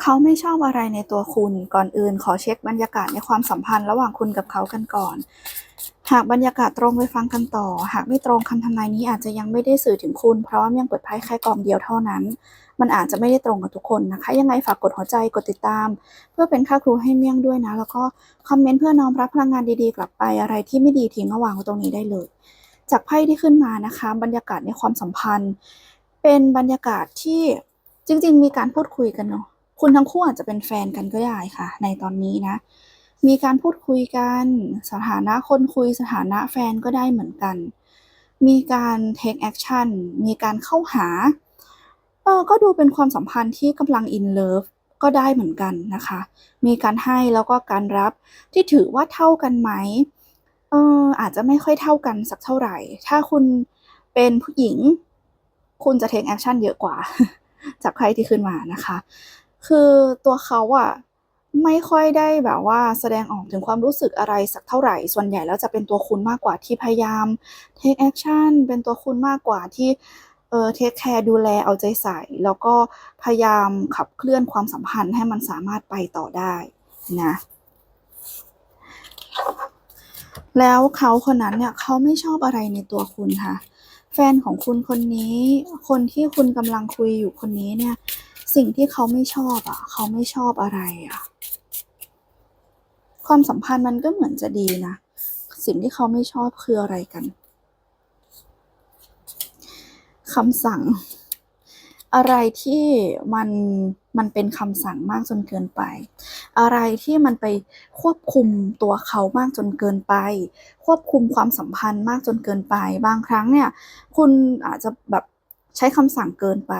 เขาไม่ชอบอะไรในตัวคุณ ก่อนอื่นขอเช็คบรรยากาศในความสัมพันธ์ระหว่างคุณกับเขากันก่อน หากบรรยากาศตรงไปฟังกันต่อ หากไม่ตรงคำทำนายนี้อาจจะยังไม่ได้สื่อถึงคุณ เพราะว่ายังเปิดไพ่แค่กองเดียวเท่านั้น มันอาจจะไม่ได้ตรงกับทุกคนนะคะ ยังไงฝากกดหัวใจกดติดตาม เพื่อเป็นค่าครูให้เมี่ยงด้วยนะ แล้วก็คอมเมนต์เพื่อน้อมรับพลังงานดีๆ กลับไปอะไรที่ไม่ดีทิ้งระหว่างตรงนี้ได้เลย จากไพ่ที่ขึ้นมานะคะ บรรยากาศในความสัมพันธ์ เป็นบรรยากาศที่จริง ๆ มีการพูดคุยกันเนาะ คุณทั้งคู่อาจจะเป็นแฟนกันก็ได้ค่ะ ในตอนนี้นะ มีการพูดคุยกัน สถานะคนคุยสถานะแฟนก็ได้เหมือนกัน มีการ take action มีการเข้าหา เออก็ดูเป็นความสัมพันธ์ที่กำลัง in love ก็ได้เหมือนกันนะคะ มีการให้แล้วก็การรับที่ถือว่าเท่ากันไหมเอออาจจะไม่ค่อยเท่ากันสักเท่าไหร่ ถ้าคุณเป็นผู้หญิง คุณจะ take action เยอะกว่า จากใครที่ขึ้นมานะคะ คือตัวเขาอะไม่ค่อยได้แบบว่าแสดงออกถึงความรู้สึกอะไรสักเท่าไหร่ ส่วนใหญ่แล้วจะเป็นตัวคุณมากกว่าที่พยายาม take action เป็นตัวคุณมากกว่าที่เออ take care ดูแลเอาใจใส่ แล้วก็พยายามขับเคลื่อนความสัมพันธ์ให้มันสามารถไปต่อได้นะแล้วเขาคนนั้นเนี่ยเขาไม่ชอบอะไรในตัวคุณค่ะ แฟนของคุณคนนี้ คนที่คุณกำลังคุยอยู่คนนี้เนี่ย สิ่งที่เขาไม่ชอบอะ เขาไม่ชอบอะไรอะ ความสัมพันธ์มันก็เหมือนจะดีนะ สิ่งที่เขาไม่ชอบคืออะไรกันคำสั่ง อะไรที่มันมันเป็นคำสั่งมากจนเกินไป อะไรที่มันไปควบคุมตัวเขามากจนเกินไป ควบคุมความสัมพันธ์มากจนเกินไป บางครั้งเนี่ย คุณอาจจะแบบใช้คำสั่งเกินไป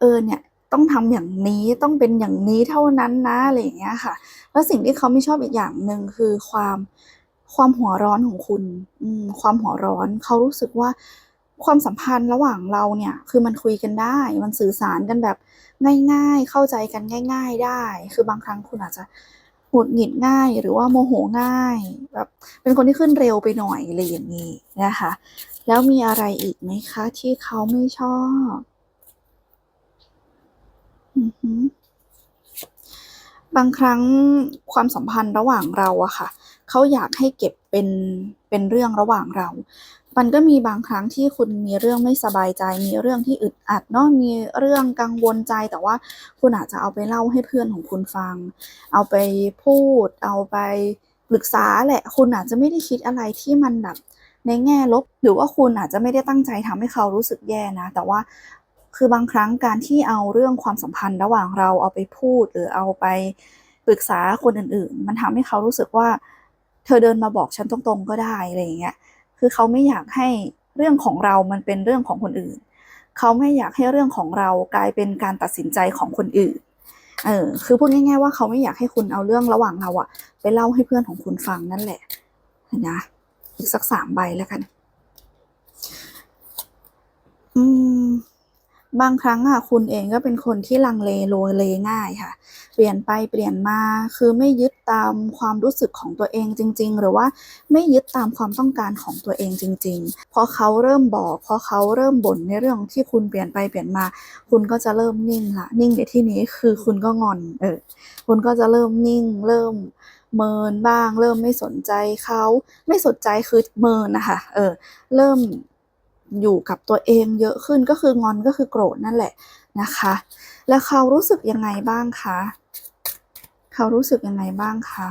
เออเนี่ย ต้องทำอย่างนี้ต้องเป็นอย่างนี้เท่านั้นนะอะไรอย่างเงี้ยค่ะ แล้วสิ่งที่เขาไม่ชอบอีกอย่างหนึ่งคือความความหัวร้อนของคุณอืมความหัวร้อนเขารู้สึกว่าความสัมพันธ์ระหว่างเราเนี่ย คือมันคุยกันได้ มันสื่อสารกันแบบง่าย ๆ เข้าใจกันง่าย ๆได้ คือบางครั้งคุณอาจจะหงุดหงิดง่าย หรือว่าโมโหง่ายแบบเป็นคนที่ขึ้นเร็วไปหน่อยอะไรอย่างนี้นะคะ แล้วมีอะไรอีกไหมคะ ที่เขาไม่ชอบ บางครั้งความสัมพันธ์ระหว่างเราอะค่ะ เขาอยากให้เก็บเป็นเป็นเรื่องระหว่างเรา มันก็มีบางครั้งที่คุณมีเรื่องไม่สบายใจ มีเรื่องที่อึดอัดเนาะ มีเรื่องกังวลใจ แต่ว่าคุณอาจจะเอาไปเล่าให้เพื่อนของคุณฟัง เอาไปพูด เอาไปปรึกษาแหละ คุณอาจจะไม่ได้คิดอะไรที่มันแบบในแง่ลบ หรือว่าคุณอาจจะไม่ได้ตั้งใจทำให้เขารู้สึกแย่นะ แต่ว่า คือบางครั้งการที่เอาเรื่องความสัมพันธ์ระหว่างเราเอาไปพูดหรือเอาไปปรึกษาคนอื่นๆ มันทำให้เขารู้สึกว่า เธอเดินมาบอกฉันตรงๆก็ได้อะไรอย่างเงี้ย คือเขาไม่อยากให้เรื่องของเรามันเป็นเรื่องของคนอื่น เขาไม่อยากให้เรื่องของเรากลายเป็นการตัดสินใจของคนอื่น เออ คือพูดง่าย ๆ ว่าเขาไม่อยากให้คุณเอาเรื่องระหว่างเราอะไปเล่าให้เพื่อนของคุณฟังนั่นแหละนะ อีกสักสามใบแล้วกัน อืม บางครั้งอะคุณเองก็เป็นคนที่ลังเลโลเลง่ายค่ะ เปลี่ยนไปเปลี่ยนมา คือไม่ยึดตามความรู้สึกของตัวเองจริง ๆ หรือว่าไม่ยึดตามความต้องการของตัวเองจริงๆพอเขาเริ่มบอกพอเขาเริ่มบ่นในเรื่องที่คุณเปลี่ยนไปเปลี่ยนมา คุณก็จะเริ่มนิ่งละนิ่งในที่นี้คือคุณก็งอน เออ คุณก็จะเริ่มนิ่ง เริ่มเมินบ้าง เริ่มไม่สนใจเขา ไม่สนใจคือเมินนะคะ เออ เริ่ม อยู่กับตัวเองเยอะขึ้นก็คืองอนก็คือโกรธนั่นแหละนะคะ แล้วเขารู้สึกยังไงบ้างคะเขารู้สึกยังไงบ้างคะ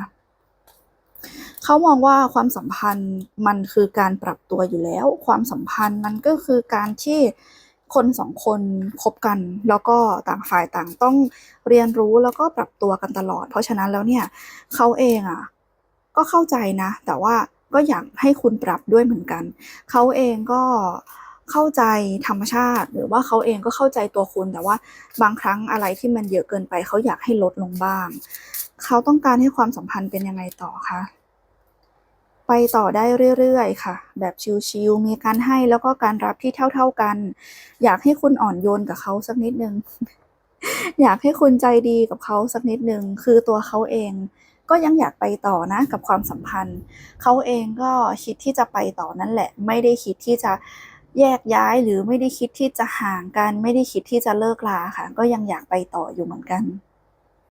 เขามองว่าความสัมพันธ์มันคือการปรับตัวอยู่แล้ว ความสัมพันธ์มันก็คือการที่คนสองคนคบกัน แล้วก็ต่างฝ่ายต่างต้องเรียนรู้แล้วก็ปรับตัวกันตลอด เพราะฉะนั้นแล้วเนี่ยเขาเองอะ ก็เข้าใจนะ แต่ว่า ก็อยากให้คุณปรับด้วยเหมือนกัน เขาเองก็เข้าใจธรรมชาติ หรือว่าเขาเองก็เข้าใจตัวคุณ แต่ว่าบางครั้งอะไรที่มันเยอะเกินไป เขาอยากให้ลดลงบ้าง เขาต้องการให้ความสัมพันธ์เป็นยังไงต่อคะไปต่อได้เรื่อยๆ ค่ะ แบบชิลๆมีการให้แล้วก็การรับที่เท่า ๆกัน อยากให้คุณอ่อนโยนกับเขาสักนิดนึง อยากให้คุณใจดีกับเขาสักนิดนึงคือตัวเขาเอง ก็ยังอยากไปต่อนะกับความสัมพันธ์ เขาเองก็คิดที่จะไปต่อนั่นแหละ ไม่ได้คิดที่จะแยกย้ายหรือไม่ได้คิดที่จะห่างกัน ไม่ได้คิดที่จะเลิกลาค่ะ ก็ยังอยากไปต่ออยู่เหมือนกัน